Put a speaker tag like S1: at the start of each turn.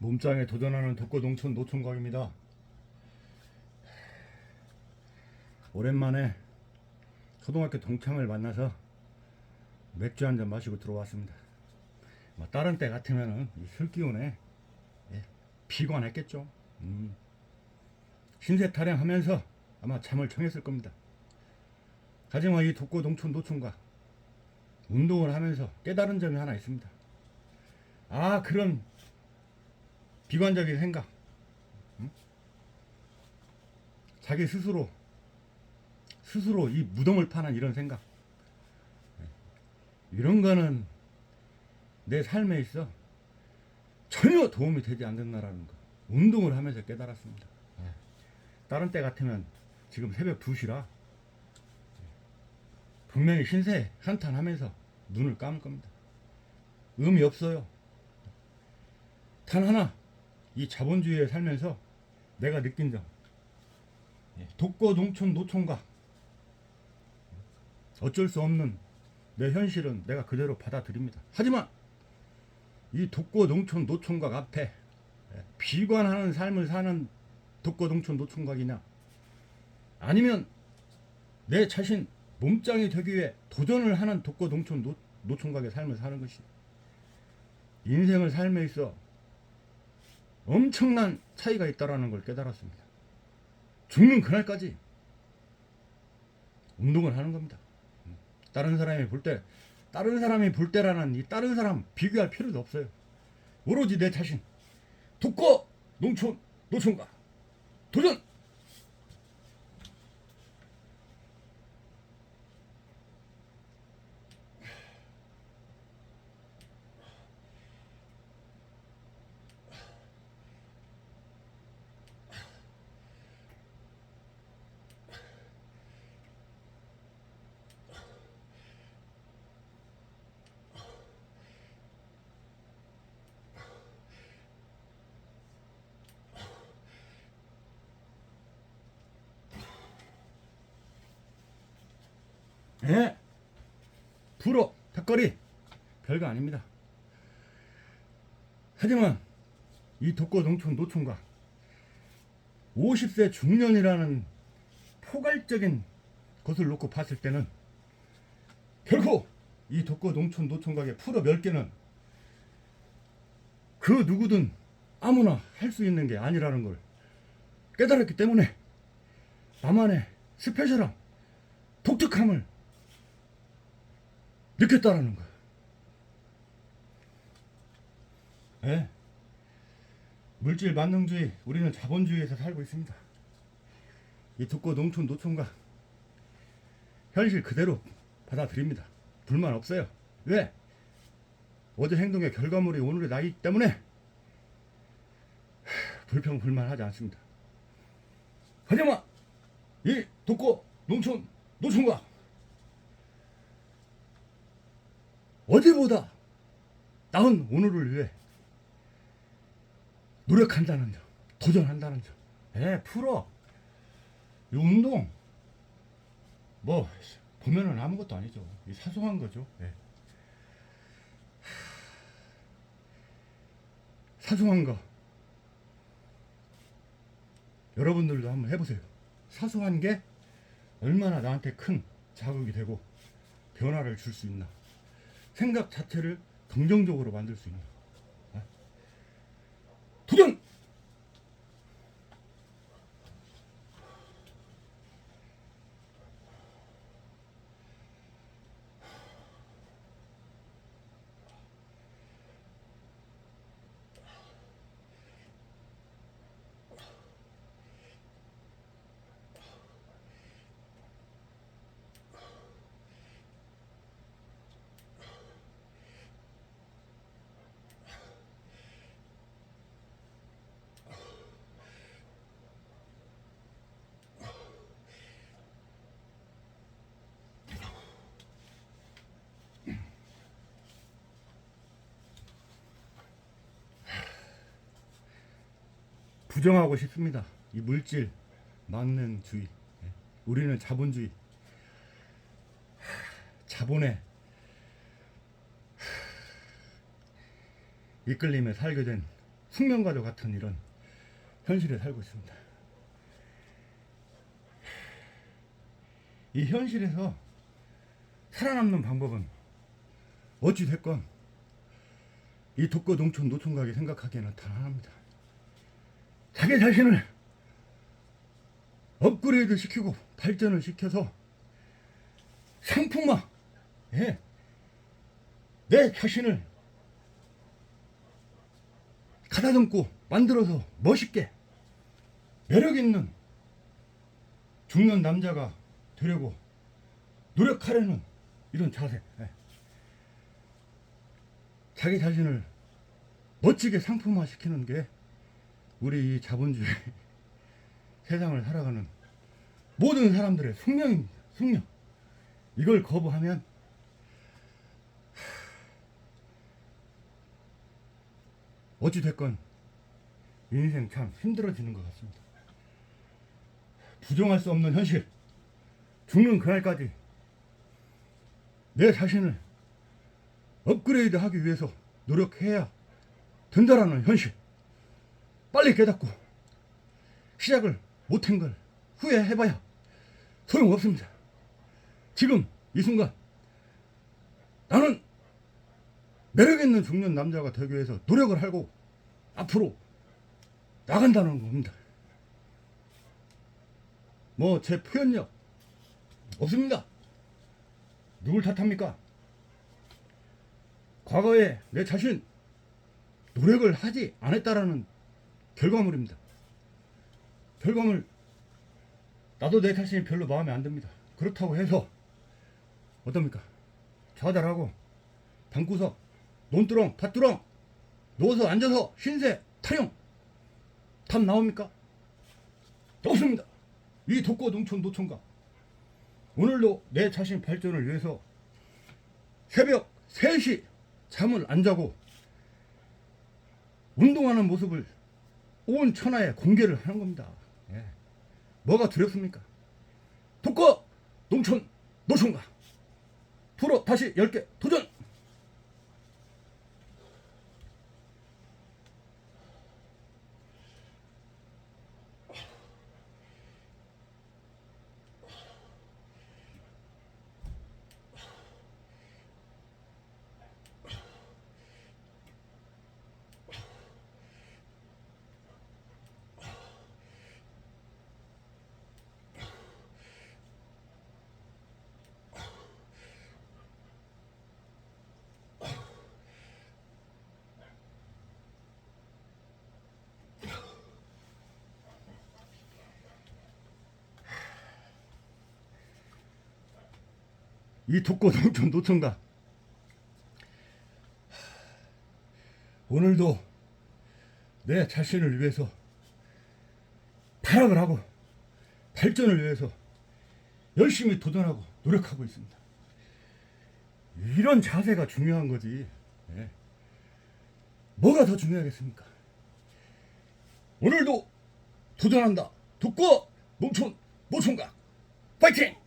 S1: 몸짱에 도전하는 독거 농촌 노총각입니다. 오랜만에 초등학교 동창을 만나서 맥주 한 잔 마시고 들어왔습니다. 뭐 다른 때 같으면은 이술 기운에 예, 비관했겠죠. 음. 신세 타령하면서 아마 잠을 청했을 겁니다. 하지만 이 독거 농촌 노총각 운동을 하면서 깨달은 점이 하나 있습니다. 아 그런 비관적인 생각. 응? 자기 스스로 스스로 이 무덤을 파는 이런 생각. 이런 거는 내 삶에 있어 전혀 도움이 되지 않는다라는 거. 운동을 하면서 깨달았습니다. 예. 다른 때 같으면 지금 새벽 2시라 분명히 신세 한탄하면서 눈을 감을 겁니다. 의미 없어요. 단 하나 이 자본주의에 살면서 내가 느낀 점. 예, 독거 농촌 노총각. 어쩔 수 없는 내 현실은 내가 그대로 받아들입니다. 하지만 이 독거 농촌 노총각 앞에 예, 비관하는 삶을 사는 독거 농촌 노총각이냐? 아니면 내 자신 몸짱이 되기 위해 도전을 하는 독거 농촌 노, 노총각의 삶을 사는 것이 인생을 삶에 있어 엄청난 차이가 있다라는 걸 깨달았습니다. 죽는 그날까지 운동을 하는 겁니다. 다른 사람이 볼 때, 다른 사람이 볼 때라는 이 다른 사람 비교할 필요도 없어요. 오로지 내 자신. 독거 농촌 노총각 도전. 예. 불어 턱걸이 별거 아닙니다. 하지만 이 독거 농촌 노총각 50세 중년이라는 포괄적인 것을 놓고 봤을 때는 결코 이 독거 농촌 노총각의 프로 몇 개는 그 누구든 아무나 할 수 있는 게 아니라는 걸 깨달았기 때문에 나만의 스페셜함, 독특함을 느꼈다라는 거예요. 예. 물질 만능주의, 우리는 자본주의에서 살고 있습니다. 이 독거 농촌 노총각 현실 그대로 받아들입니다. 불만 없어요. 왜? 어제 행동의 결과물이 오늘의 나이기 때문에 하, 불평 불만하지 않습니다. 하지만 이 독거 농촌 노총각 어제보다 나은 오늘을 위해 노력한다는 점, 도전한다는 점. 예, 풀어. 이 운동, 뭐, 보면은 아무것도 아니죠. 이 사소한 거죠. 예. 사소한 거. 여러분들도 한번 해보세요. 사소한 게 얼마나 나한테 큰 자극이 되고 변화를 줄 수 있나. 생각 자체를 긍정적으로 만들 수 있는 어? 도전! 부정하고 싶습니다. 이 물질 막는 주의. 예. 우리는 자본주의. 자본에 이끌림에 살게 된 숙명과도 같은 이런 현실에 살고 있습니다. 이 현실에서 살아남는 방법은 어찌 됐건 이 독거 농촌 노총각이 생각하기에는 단 하나입니다. 자기 자신을 업그레이드 시키고 발전을 시켜서 상품화, 예, 내 자신을 가다듬고 만들어서 멋있게 매력 있는 죽는 남자가 되려고 노력하려는 이런 자세. 예. 자기 자신을 멋지게 상품화 시키는 게 우리 이 자본주의 세상을 살아가는 모든 사람들의 숙명입니다. 숙명. 이걸 거부하면 어찌 됐건 인생 참 힘들어지는 것 같습니다. 부정할 수 없는 현실. 죽는 그날까지 내 자신을 업그레이드 하기 위해서 노력해야 된다라는 현실. 빨리 깨닫고 시작을 못한 걸 후회해봐야 소용없습니다. 지금 이 순간 나는 매력 있는 중년 남자가 되기 위해서 노력을 하고 앞으로 나간다는 겁니다. 뭐 제 표현력 없습니다. 누굴 탓합니까? 과거에 내 자신 노력을 하지 않았다라는 결과물입니다. 결과물 나도 내 자신이 별로 마음에 안 듭니다. 그렇다고 해서 어떻습니까? 좌절하고 방구석, 논두렁, 밭두렁 누워서 앉아서 신세 타령 답 나옵니까? 없습니다. 이 독거 농촌 노총각 오늘도 내 자신 발전을 위해서 새벽 3시 잠을 안 자고 운동하는 모습을 온 천하에 공개를 하는 겁니다. 예. 뭐가 두렵습니까? 독거 농촌 노총각 프로 다시 10개 도전! 이 독거 농촌 노총각 오늘도 내 자신을 위해서 타락을 하고 발전을 위해서 열심히 도전하고 노력하고 있습니다. 이런 자세가 중요한 거지. 예. 뭐가 더 중요하겠습니까? 오늘도 도전한다. 독거 농촌 노총각 파이팅!